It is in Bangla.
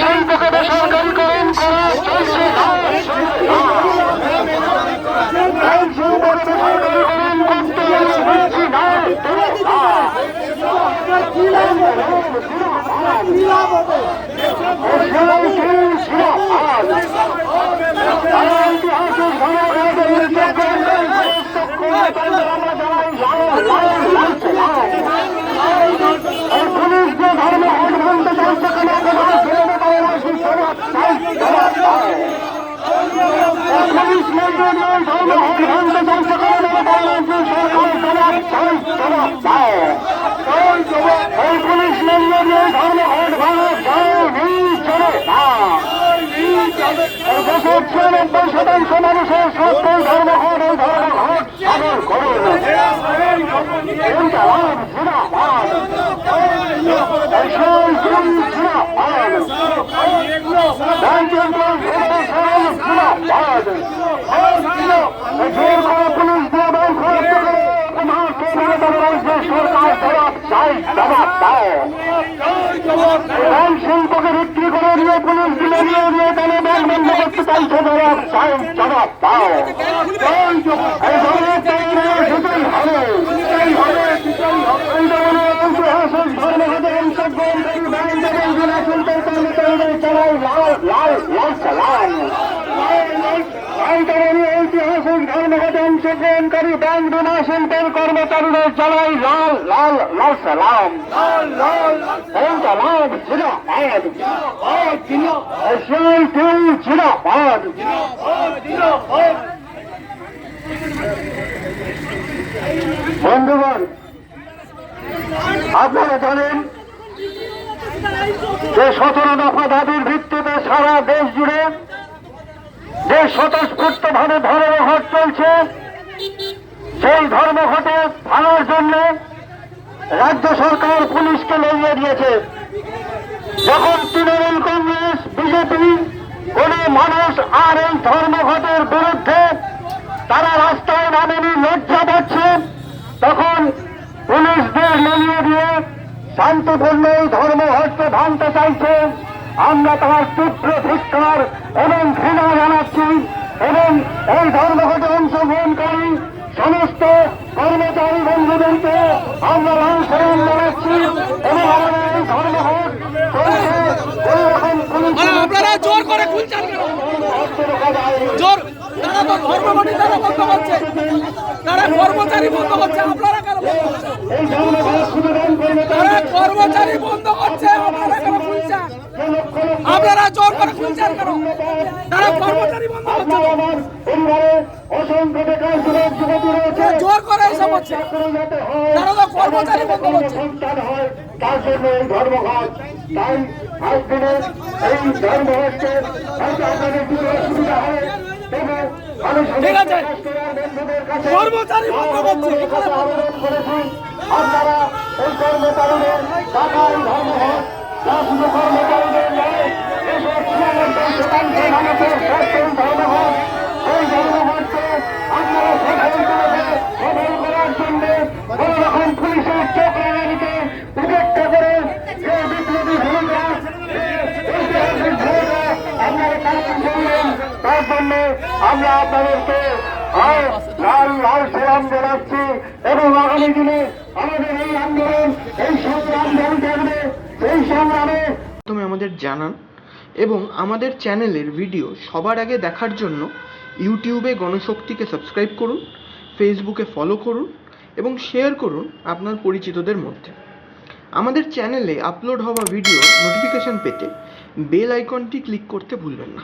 শিল্পকে বেসরকারীকরণ করা চলছে না শিল্পকে বেসরকারীকরণ করতে বলছি না পুলিশ যে ধর্ম অনভন্ত চলছে কেন পুলিশ মন্ত্রী ধর্ম অনভন্ত চলছে কেন সরকার জবাব চাই জবাব দাও এই পুলিশ মন্ত্রী ধর্ম অনভাঙা যায়নি চলে না দেশের ছিয়ানব্বই শতাংশ মানুষের সত্যই ধর্ম হন এই ধর্ম করে কুমার কেন্দ্রীয় সরকার জবাব চাই জবাব দাও ধরনের তৈরি হবে। সেটাই হবে এই ঐতিহাসিক ধর্মঘটে সালাম অংশগ্রহণকারী ব্যাংক বিমা শিল্পের কর্মচারীদের চালাই লাল লাল লাল সালাম। জিন্দাবাদ। এশিয়াই টু জিন্দাবাদ। বন্ধুগণ, আপনারা জানেন যে সতেরো দফা দাবির ভিত্তিতে সারা দেশ জুড়ে যে স্বতঃস্ফূর্ত ভাবে ধর্মঘট চলছে, সেই ধর্মঘটে ভাঙার জন্য রাজ্য সরকার পুলিশকে লইয়ে দিয়েছে। যখন তৃণমূল কংগ্রেস, বিজেপি মানুষ আর এই ধর্মঘটের বিরুদ্ধে তারা রাস্তায় নামেনি, লজ্জা পাচ্ছে। তখন পুলিশদের লইয়ে দিয়ে শান্তিপূর্ণ এই ধর্মঘটকে ভাঙতে চাইছে। আমরা তার তীব্র ধিক্কার এবং ঘৃণা জানাচ্ছি এবং এই ধর্মঘটে অংশগ্রহণকারী সমস্ত কর্মচারী বন্ধুদেরকে আমরা সালাম জানাচ্ছি এবং আমাদের এই ধর্মঘট চলছে এই রকম পুলিশ মানে আপনারা জোর করে খুলছেন কেন? জোর। তারা তো ধর্মঘটি তারা বন্ধ করছে। তারা কর্মচারী বন্ধ করছে। আপনারা কেন তারা কর্মচারী বন্ধ করছে। আপনারা কেন খুলছেন আপনারা জোর করে খুলছেন কেন? তারা কর্মচারী বন্ধ করছে করে এইসব হচ্ছে তারা তো কর্মচারী বন্ধ করছে। হয় তার জন্য এই ধর্মঘট তাই আজদিনে এই ধর্মঘটকে আপনাদের সুবিধা হয় ঠিক আছে। কর্মচারী বন্ধ করছে করেছি। আপনারা এই কর্মচারীদের টাকা এই ধর্মঘট কর্মচারীদের তার জন্য আমরা আপনাদেরকে লাল লাল সালাম জানাচ্ছি এবং আগামী দিনে আমাদের এই আন্দোলন, এই সংগ্রাম জারি থাকবে সেই সংগ্রামে। প্রথমে আমাদের জানান এবং আমাদের চ্যানেলের ভিডিও সবার আগে দেখার জন্য ইউটিউবে গণশক্তিকে সাবস্ক্রাইব করুন, ফেসবুকে ফলো করুন এবং শেয়ার করুন আপনার পরিচিতদের মধ্যে। আমাদের চ্যানেলে আপলোড হওয়া ভিডিও নোটিফিকেশন পেতে বেল আইকনটি ক্লিক করতে ভুলবেন না।